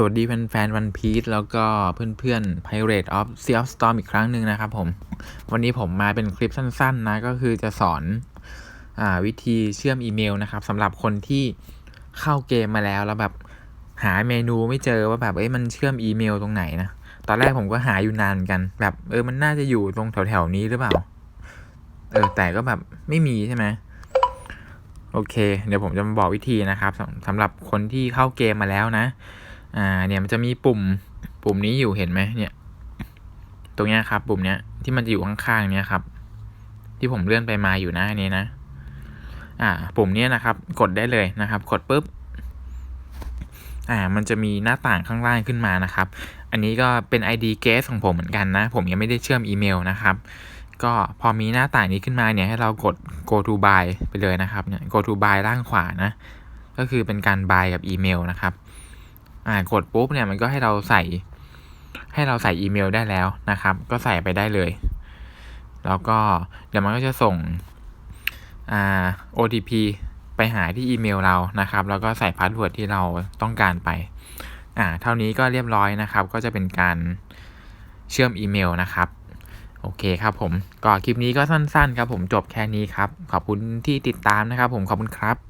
สวัสดีแฟนๆวันพีชแล้วก็เพื่อนๆ Pirate of Sea of Storm อีกครั้งหนึ่งนะครับผม วันนี้ผมมาเป็นคลิปสั้นๆนะ ก็คือจะสอนอวิธีเชื่อมอีเมลนะครับสำหรับคนที่เข้าเกมมาแล้วแล้วแบบหาเมนูไม่เจอว่าแบบเอ้ยมันเชื่อมอีเมลตรงไหนนะ ตอนแรกผมก็หาอยู่นานกัน แบบเออมันน่าจะอยู่ตรงแถวๆนี้หรือเปล่า เออแต่ก็แบบไม่มีใช่ไหมโอเค เดี๋ยวผมจะมาบอกวิธีนะครับสำหรับคนที่เข้าเกมมาแล้วนะ อ่าเนี่ยมันจะมีปุ่มปุ่มนี้อยู่เห็นไหมเนี่ย ตรงเนี้ยครับ ปุ่มเนี้ยที่มันจะอยู่ข้างๆเนี้ยครับ ที่ผมเลื่อนไปมาอยู่นะอันนี้นะ อ่า ปุ่มเนี้ยนะครับ กดได้เลยนะครับ กดปุ๊บอ่ามันจะมีหน้าต่างข้างล่างขึ้นมานะครับ อันนี้ก็เป็น ID guest ของผมเหมือนกันนะ ผมยังไม่ได้เชื่อมอีเมลนะครับ ก็พอมีหน้าต่างนี้ขึ้นมาเนี่ยให้เรากด go to buy ไปเลยนะครับเนี่ย go to buy ล่างขวานะ ก็คือเป็นการ buy กับอีเมลนะครับ อ่ากดปุ๊บเนี่ยมันก็ให้เราใส่ ให้เราใส่อีเมลได้แล้วนะครับ ก็ใส่ไปได้เลย แล้วก็เดี๋ยวมันก็จะส่งอ่า OTP ไปหาที่อีเมลเรานะครับ แล้วก็ใส่พาสเวิร์ดที่เราต้องการไป อ่า เท่านี้ก็เรียบร้อยนะครับ ก็จะเป็นการเชื่อมอีเมลนะครับโอเคครับผม ก็คลิปนี้ก็สั้นๆครับผมจบแค่นี้ครับ ขอบคุณที่ติดตามนะครับผมขอบคุณครับ